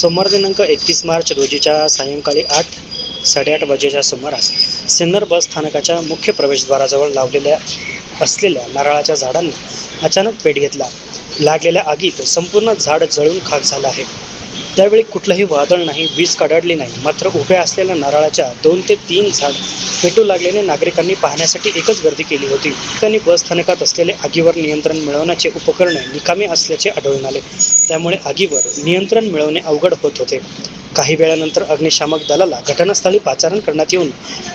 सोमवार दिनांक एकतीस मार्च रोजीच्या सायंकाळी आठ साडेआठ वाजेच्या सुमारास सिन्नर बस स्थानकाच्या मुख्य प्रवेशद्वाराजवळ लावलेल्या असलेल्या नारळाच्या झाडांना अचानक पेट घेतला. लागलेल्या आगीत संपूर्ण झाड जळून खाक झालं आहे. त्यावेळी कुठलंही वादळ नाही वीज कडाडली नाही. मात्र उभ्या असलेल्या नारळाच्या दोन ते तीन झाड पेटू लागल्याने नागरिकांनी पाहण्यासाठी एकच गर्दी केली होती. त्यांनी बस स्थानकात असलेले आगीवर नियंत्रण मिळवण्याचे उपकरणे निकामी असल्याचे आढळून आले. त्यामुळे आगीवर नियंत्रण मिळवणे अवघड होत होते. काही वेळानंतर अग्निशामक दलाला घटनास्थळी पाचारण करण्यात येऊन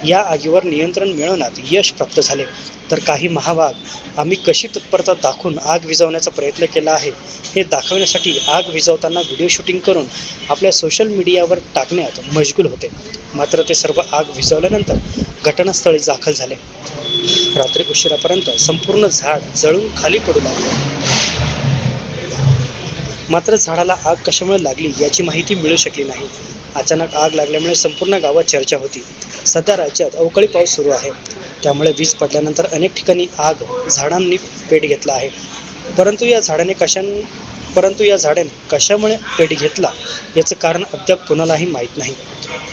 या आगीवर नियंत्रण मिळवण्यात यश प्राप्त झाले. तर काही महाभाग आम्ही कशी तत्परता दाखवून आग विझवण्याचा प्रयत्न केला आहे हे दाखवण्यासाठी आग विझवताना व्हिडिओ शूटिंग करून आपल्या सोशल मीडियावर टाकण्यात मशगूल होते. मात्र ते सर्व आग विझवल्यानंतर घटनास्थळी दाखल झाले. रात्री उशिरापर्यंत संपूर्ण झाड जळून खाली पडू लागले. मात्र झाडाला आग कशामुळे लागली याची माहिती मिळू शकली नाही. अचानक आग लागल्यामुळे संपूर्ण गावात चर्चा होती. सध्या राज्यात अवकाळी पाऊस सुरू आहे. त्यामुळे वीज पडल्यानंतर अनेक ठिकाणी आग झाडांनी पेट घेतला आहे. परंतु या झाडाने कशां परंतु या झाडाने कशामुळे पेट घेतला याचं कारण अद्याप कुणालाही माहीत नाही.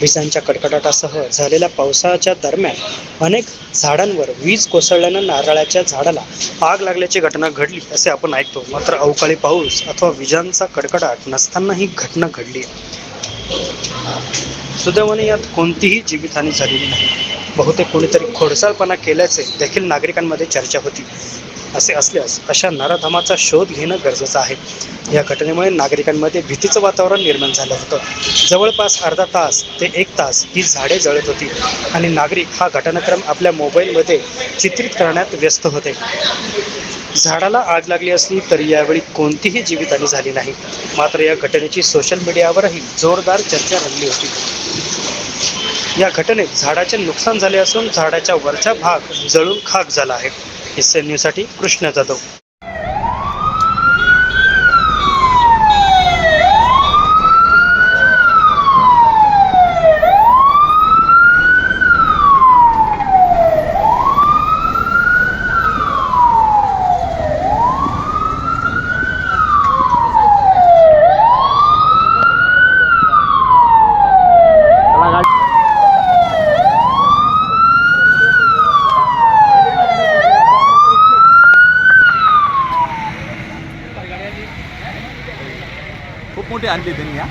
विजांच्या कडकडाटासह झालेल्या पावसाच्या दरम्यान अनेक झाडांवर वीज कोसळल्यानं नारळाच्या झाडाला आग लागल्याची घटना घडली असे आपण ऐकतो. मात्र अवकाळी पाऊस अथवा विजांचा कडकडाट नसताना ही घटना घडली. सुदैवाने यात कोणतीही जीवितहानी झालेली नाही. बहुतेक कोणीतरी खोडसाळपणा केल्याचे देखील नागरिकांमध्ये चर्चा होती. असे असल्यास अशा नराधमाचा शोध घेणं गरजेचं आहे. या घटनेमुळे नागरिकांमध्ये भीतीचं वातावरण निर्माण झालं होतं. जवळपास अर्धा तास ते एक तास ही झाडे जळत होती आणि नागरिक हा घटनाक्रम आपल्या मोबाईलमध्ये चित्रित करण्यात व्यस्त होते. झाडाला आग लागली असली तरी यावेळी कोणतीही जीवितहानी झाली नाही. मात्र या घटनेची सोशल मीडियावरही जोरदार चर्चा रंगली होती. या घटनेत झाडाचे नुकसान झाले असून झाडाच्या वरचा भाग जळून खाक झाला आहे. एस एन न्यूजसाठी कृष्ण जाधव. मोठी आणली त्यांनी या